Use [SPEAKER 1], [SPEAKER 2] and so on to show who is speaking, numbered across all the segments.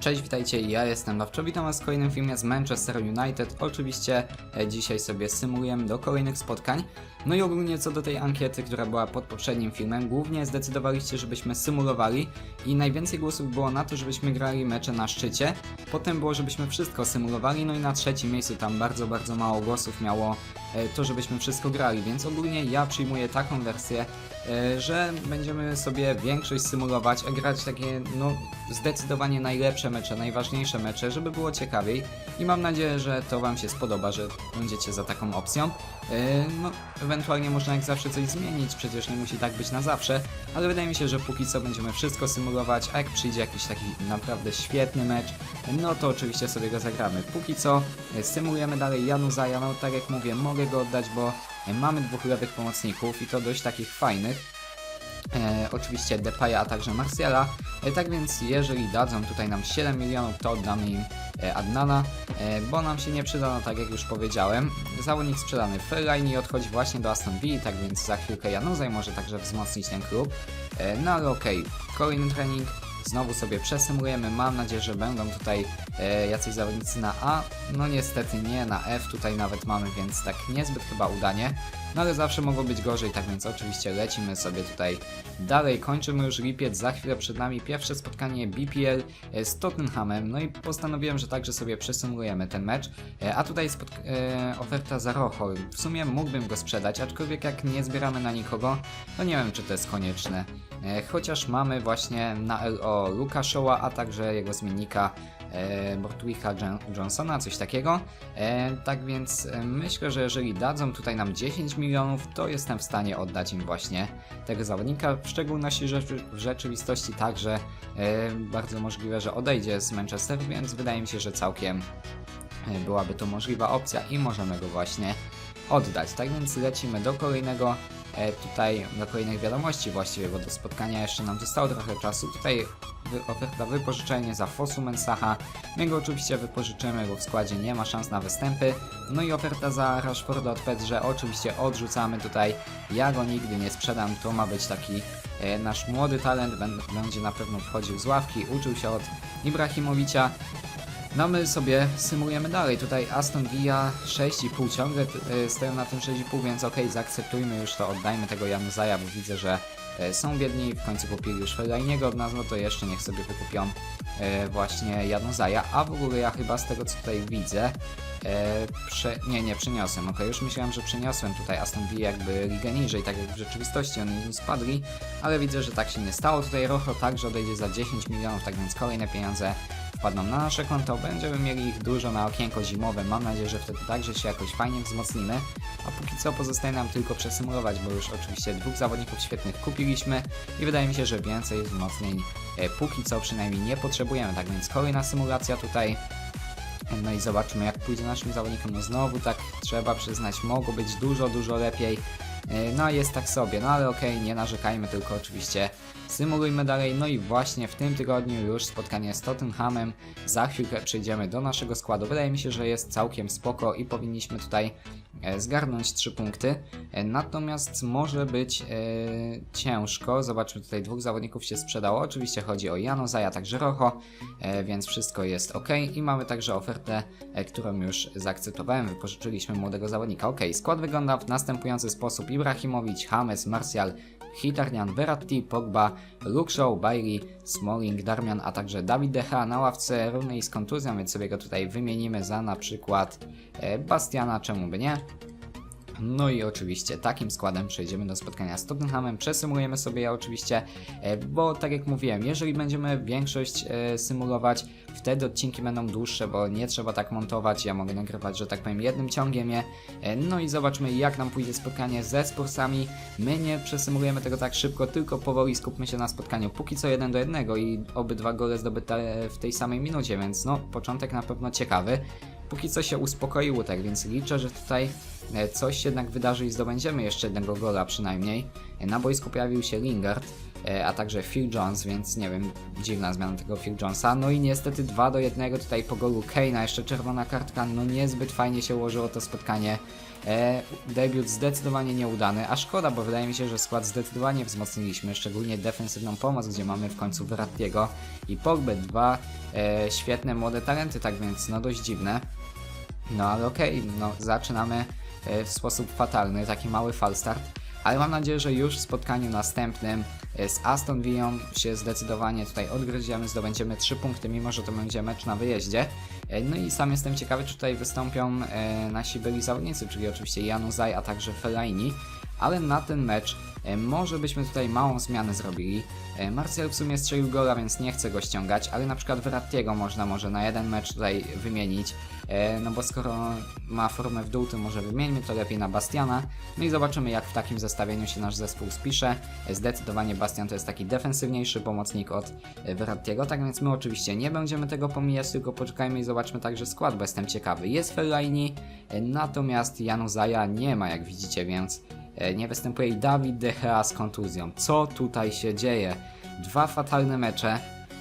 [SPEAKER 1] Cześć, witajcie, ja jestem Lawczo, witam was w kolejnym filmie z Manchester United. Oczywiście e, dzisiaj sobie symulujemy do kolejnych spotkań. No i ogólnie co do tej ankiety, która była pod poprzednim filmem, głównie zdecydowaliście, żebyśmy symulowali i najwięcej głosów było na to, żebyśmy grali mecze na szczycie. Potem było, żebyśmy wszystko symulowali, no i na trzecim miejscu tam bardzo, bardzo mało głosów miało e, to, żebyśmy wszystko grali, więc ogólnie ja przyjmuję taką wersję, e, że będziemy sobie większość symulować, a grać takie, no, zdecydowanie najlepsze mecze, najważniejsze mecze, żeby było ciekawiej i mam nadzieję, że to Wam się spodoba, że będziecie za taką opcją. E, No, ewentualnie można jak zawsze coś zmienić, przecież nie musi tak być na zawsze, ale wydaje mi się, że póki co będziemy wszystko symulować, a jak przyjdzie jakiś taki naprawdę świetny mecz, no to oczywiście sobie go zagramy. Póki co e, symulujemy dalej Januzaja, no tak jak mówię, mogę go oddać, bo e, mamy dwóch lewych pomocników i to dość takich fajnych. E, oczywiście Depaya, a także Marciala. E, tak więc jeżeli dadzą tutaj nam 7 milionów, to oddamy im e, Adnana, e, bo nam się nie przyda, no tak jak już powiedziałem. Zawodnik sprzedany Fellaini odchodzi właśnie do Aston Villa, tak więc za chwilkę Januzaj może także wzmocnić ten klub. E, no ale okej, kolejny trening. Znowu sobie przesymulujemy, mam nadzieję, że będą tutaj e, jacyś zawodnicy na A. No niestety nie, na F tutaj nawet mamy, więc tak niezbyt chyba udanie. No ale zawsze mogło być gorzej, tak więc oczywiście lecimy sobie tutaj dalej. Kończymy już lipiec, za chwilę przed nami pierwsze spotkanie BPL e, z Tottenhamem. No i postanowiłem, że także sobie przesymulujemy ten mecz. E, A tutaj e, oferta za Rojo. W sumie mógłbym go sprzedać, aczkolwiek jak nie zbieramy na nikogo, to nie wiem czy to jest konieczne. Chociaż mamy właśnie na LO Luka Shaw'a, a także jego zmiennika Bortwicka Jan- Johnsona, coś takiego. E, tak więc e, myślę, że jeżeli dadzą tutaj nam 10 milionów, to jestem w stanie oddać im właśnie tego zawodnika. W szczególności że w rzeczywistości także e, bardzo możliwe, że odejdzie z Manchester, więc wydaje mi się, że całkiem e, byłaby to możliwa opcja i możemy go właśnie oddać. Tak więc lecimy do kolejnego e, tutaj do kolejnych wiadomości właściwie, bo do spotkania jeszcze nam zostało trochę czasu. Tutaj oferta wypożyczenie za Fosu Mensacha. My go oczywiście wypożyczymy, bo w składzie nie ma szans na występy. No i oferta za Rashforda od Pedrze oczywiście odrzucamy tutaj. Ja go nigdy nie sprzedam, to ma być taki e, nasz młody talent, Bę- będzie na pewno wchodził z ławki, uczył się od Ibrahimowicza. No my sobie symulujemy dalej. Tutaj Aston Villa 6,5 ciągle y, stoją na tym 6,5, więc okej, zaakceptujmy już to, oddajmy tego Januzaja, bo widzę, że y, są biedni, w końcu kupili już Fellainiego od nas, no to jeszcze niech sobie wykupią y, właśnie Januzaja, a w ogóle ja chyba z tego co tutaj widzę, y, prze... nie, nie, przeniosłem, okej, już myślałem, że przeniosłem tutaj Aston Villa jakby ligę niżej, tak jak w rzeczywistości oni spadli, ale widzę, że tak się nie stało. Tutaj Rojo także odejdzie za 10 milionów, tak więc kolejne pieniądze wpadną na nasze konto, będziemy mieli ich dużo na okienko zimowe, mam nadzieję, że wtedy także się jakoś fajnie wzmocnimy, a póki co pozostaje nam tylko przesymulować, bo już oczywiście dwóch zawodników świetnych kupiliśmy i wydaje mi się, że więcej wzmocnień e, póki co przynajmniej nie potrzebujemy, tak więc kolejna symulacja tutaj, no i zobaczymy jak pójdzie naszym zawodnikom, no znowu tak trzeba przyznać, mogło być dużo, dużo lepiej, E, no jest tak sobie, no ale okej, nie narzekajmy, tylko oczywiście symulujmy dalej. No i właśnie w tym tygodniu już spotkanie z Tottenhamem. Za chwilkę przejdziemy do naszego składu. Wydaje mi się, że jest całkiem spoko i powinniśmy tutaj zgarnąć 3 punkty. E, Natomiast może być e, ciężko. Zobaczmy, tutaj dwóch zawodników się sprzedało. Oczywiście chodzi o Janozaja, także e, więc wszystko jest ok. I mamy także ofertę, e, którą już zaakceptowałem. Wypożyczyliśmy młodego zawodnika. Ok, skład wygląda w następujący sposób. Ibrahimowicz, James, Martial, Hitarnian, Verratti, Pogba, Luke Shaw, Bailey, Smalling, Darmian, a także Dawid Decha na ławce równej z kontuzją, więc sobie go tutaj wymienimy za na przykład e, Bastiana, czemu by nie. No i oczywiście takim składem przejdziemy do spotkania z Tottenhamem. Przesymulujemy sobie je oczywiście, e, bo tak jak mówiłem, jeżeli będziemy większość e, symulować, wtedy odcinki będą dłuższe, bo nie trzeba tak montować. Ja mogę nagrywać, że tak powiem, jednym ciągiem je. E, No i zobaczmy, jak nam pójdzie spotkanie ze Spursami. My nie przesymulujemy tego tak szybko, tylko powoli skupmy się na spotkaniu. Póki co jeden do jednego i obydwa gole zdobyte w tej samej minucie, więc no, początek na pewno ciekawy. Póki co się uspokoiło tak, więc liczę, że tutaj coś jednak wydarzy i zdobędziemy jeszcze jednego gola przynajmniej. E, Na boisku pojawił się Lingard, e, a także Phil Jones, więc nie wiem, dziwna zmiana tego Phil Jonesa. No i niestety 2 do 1 tutaj po golu Kane'a, jeszcze czerwona kartka, no niezbyt fajnie się ułożyło to spotkanie. E, debiut zdecydowanie nieudany, a szkoda, bo wydaje mi się, że skład zdecydowanie wzmocniliśmy, szczególnie defensywną pomoc, gdzie mamy w końcu Verrattiego i Pogba, dwa e, świetne młode talenty, tak więc no dość dziwne. No ale okej, no zaczynamy e, w sposób fatalny, taki mały falstart, ale mam nadzieję, że już w spotkaniu następnym e, z Aston Villą się zdecydowanie tutaj odgryziemy, zdobędziemy 3 punkty, mimo że to będzie mecz na wyjeździe. E, No i sam jestem ciekawy, czy tutaj wystąpią e, nasi byli zawodnicy, czyli oczywiście Januzaj, a także Fellaini, ale na ten mecz e, może byśmy tutaj małą zmianę zrobili. E, Martial w sumie strzelił gola, więc nie chcę go ściągać, ale na przykład Verrattiego można może na jeden mecz tutaj wymienić, e, no bo skoro ma formę w dół, to może wymieńmy to lepiej na Bastiana, no i zobaczymy jak w takim zestawieniu się nasz zespół spisze. Zdecydowanie Bastian to jest taki defensywniejszy pomocnik od Verrattiego, tak więc my oczywiście nie będziemy tego pomijać, tylko poczekajmy i zobaczmy także skład, bo jestem ciekawy. Jest Fellaini, natomiast Januzaja nie ma jak widzicie, więc nie występuje i Dawid De Gea z kontuzją. Co tutaj się dzieje? Dwa fatalne mecze.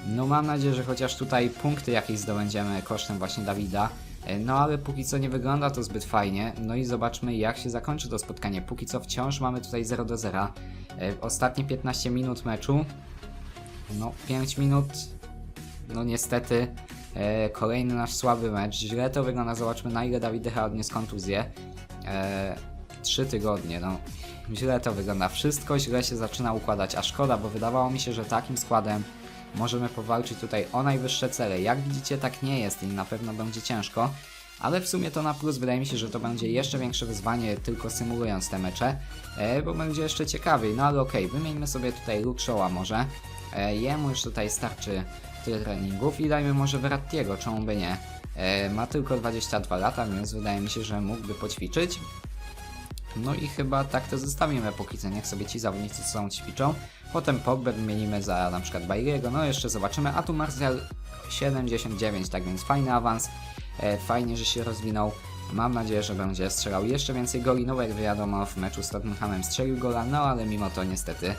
[SPEAKER 1] No mam nadzieję, że chociaż tutaj punkty jakieś zdobędziemy kosztem właśnie Dawida. E, No ale póki co nie wygląda to zbyt fajnie. No i zobaczmy jak się zakończy to spotkanie. Póki co wciąż mamy tutaj 0 do 0. E, Ostatnie 15 minut meczu. No 5 minut. No niestety e, kolejny nasz słaby mecz. Źle to wygląda. Zobaczmy na ile Dawid De Gea odniósł kontuzję. E, trzy tygodnie, no. Źle to wygląda. Wszystko źle się zaczyna układać, a szkoda, bo wydawało mi się, że takim składem możemy powalczyć tutaj o najwyższe cele. Jak widzicie, tak nie jest i na pewno będzie ciężko. Ale w sumie to na plus wydaje mi się, że to będzie jeszcze większe wyzwanie, tylko symulując te mecze, e, bo będzie jeszcze ciekawiej. No ale okej, wymieńmy sobie tutaj Luke Shaw'a może. E, jemu już tutaj starczy tyle treningów i dajmy może Verrattiego, czemu by nie. E, ma tylko 22 lata, więc wydaje mi się, że mógłby poćwiczyć. No i chyba tak to zostawimy póki co, niech sobie ci zawodnicy są ćwiczą. Potem Pogba wymienimy za na przykład no jeszcze zobaczymy. A tu Martial 79, tak więc fajny awans. E, fajnie, że się rozwinął. Mam nadzieję, że będzie strzelał jeszcze więcej goli. No jak wiadomo, w meczu z Tottenhamem strzelił gola, no ale mimo to niestety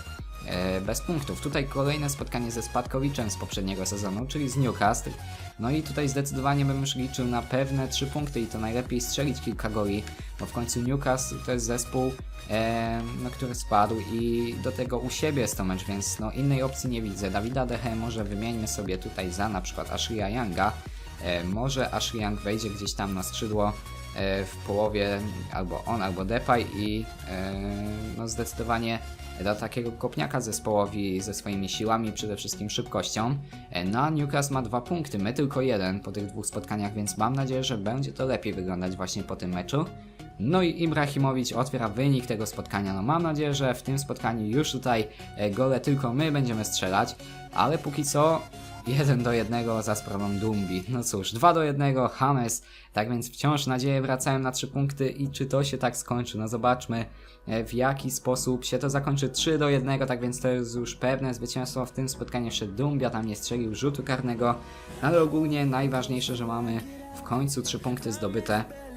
[SPEAKER 1] bez punktów. Tutaj kolejne spotkanie ze Spadkowiczem z poprzedniego sezonu, czyli z Newcastle. No i tutaj zdecydowanie bym już liczył na pewne 3 punkty i to najlepiej strzelić kilka goli, bo w końcu Newcastle to jest zespół, e, no, który spadł i do tego u siebie jest to mecz, więc no, innej opcji nie widzę. Dawida Dehe może wymieńmy sobie tutaj za na przykład Ashleya Younga. E, może Ashley Young wejdzie gdzieś tam na skrzydło e, w połowie albo on, albo Depay i e, no zdecydowanie da takiego kopniaka zespołowi ze swoimi siłami, przede wszystkim szybkością. E, No Newcastle ma dwa punkty, my tylko jeden po tych dwóch spotkaniach, więc mam nadzieję, że będzie to lepiej wyglądać właśnie po tym meczu. No i Ibrahimowicz otwiera wynik tego spotkania. No mam nadzieję, że w tym spotkaniu już tutaj e, gole tylko my będziemy strzelać, ale póki co 1 do 1 za sprawą Dumbi. No cóż, 2 do 1 James. Tak więc wciąż nadzieje wracają na 3 punkty i czy to się tak skończy? No zobaczmy e, w jaki sposób się to zakończy 3 do 1, tak więc to jest już pewne zwycięstwo w tym spotkaniu jeszcze Dumbia tam nie strzelił rzutu karnego, ale ogólnie najważniejsze, że mamy w końcu 3 punkty zdobyte.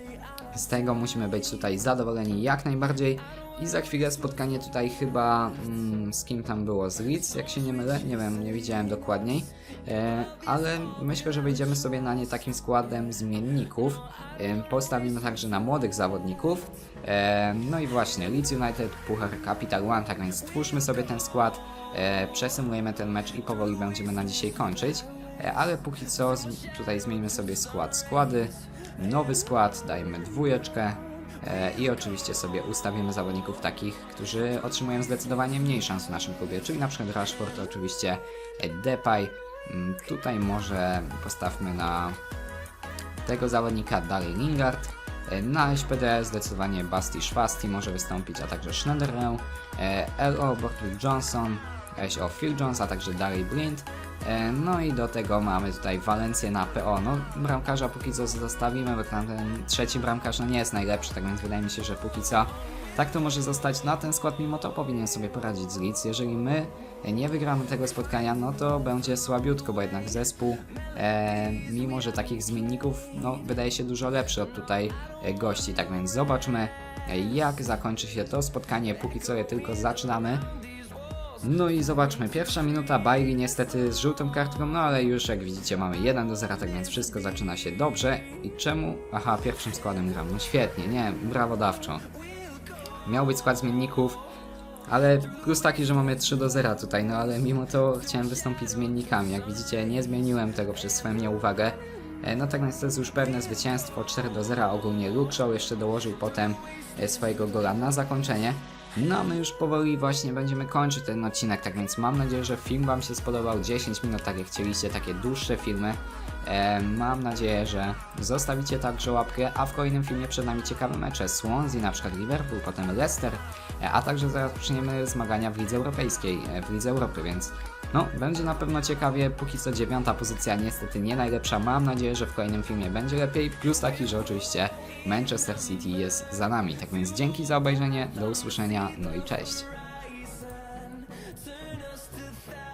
[SPEAKER 1] Z tego musimy być tutaj zadowoleni jak najbardziej. I za chwilę spotkanie tutaj chyba mm, z kim tam było? Z Leeds, jak się nie mylę? Nie wiem, nie widziałem dokładniej. E, ale myślę, że wejdziemy sobie na nie takim składem zmienników. E, postawimy także na młodych zawodników. E, no i właśnie, Leeds United, Puchar Capital One, tak więc stwórzmy sobie ten skład, e, przesymulujemy ten mecz i powoli będziemy na dzisiaj kończyć. E, ale póki co tutaj zmieńmy sobie skład. Składy, nowy skład, dajmy dwójeczkę. E, I oczywiście sobie ustawimy zawodników takich, którzy otrzymują zdecydowanie mniej szans w naszym klubie, czyli na przykład Rashford, oczywiście e, Depay. Mm, Tutaj może postawmy na tego zawodnika dalej Lingard. E, Na SPD zdecydowanie Basti Szwasti może wystąpić, a także Schneiderę, LO Bortwick Johnson, o Phil Jones, a także dalej Blind. E, No i do tego mamy tutaj Walencję na PO. No, bramkarza póki co zostawimy, bo ten trzeci bramkarz no nie jest najlepszy, tak więc wydaje mi się, że póki co tak to może zostać. Na ten skład mimo to powinien sobie poradzić z Leeds. Jeżeli my nie wygramy tego spotkania, no to będzie słabiutko, bo jednak zespół, e, mimo że takich zmienników, no wydaje się dużo lepszy od tutaj e, gości. Tak więc zobaczmy, e, jak zakończy się to spotkanie. Póki co je tylko zaczynamy. No i zobaczmy, pierwsza minuta, Bailey niestety z żółtą kartką, no ale już jak widzicie mamy 1 do 0, tak więc wszystko zaczyna się dobrze. I czemu? Aha, pierwszym składem gram, no świetnie, nie, brawodawczo. Miał być skład zmienników, ale plus taki, że mamy 3 do 0 tutaj, no ale mimo to chciałem wystąpić zmiennikami. Jak widzicie, nie zmieniłem tego przez swoją nieuwagę. No tak więc to jest już pewne zwycięstwo 4 do 0 ogólnie Luke Shaw jeszcze dołożył potem e, swojego gola na zakończenie. No my już powoli właśnie będziemy kończyć ten odcinek, tak więc mam nadzieję, że film Wam się spodobał. 10 minut, tak jak chcieliście, takie dłuższe filmy. E, mam nadzieję, że zostawicie także łapkę, a w kolejnym filmie przed nami ciekawe mecze Swansea, na przykład Liverpool, potem Leicester, e, a także zaczniemy zmagania w Lidze Europejskiej, e, w Lidze Europy, więc no, będzie na pewno ciekawie, póki co dziewiąta pozycja niestety nie najlepsza, mam nadzieję, że w kolejnym filmie będzie lepiej, plus taki, że oczywiście Manchester City jest za nami, tak więc dzięki za obejrzenie, do usłyszenia, no i cześć.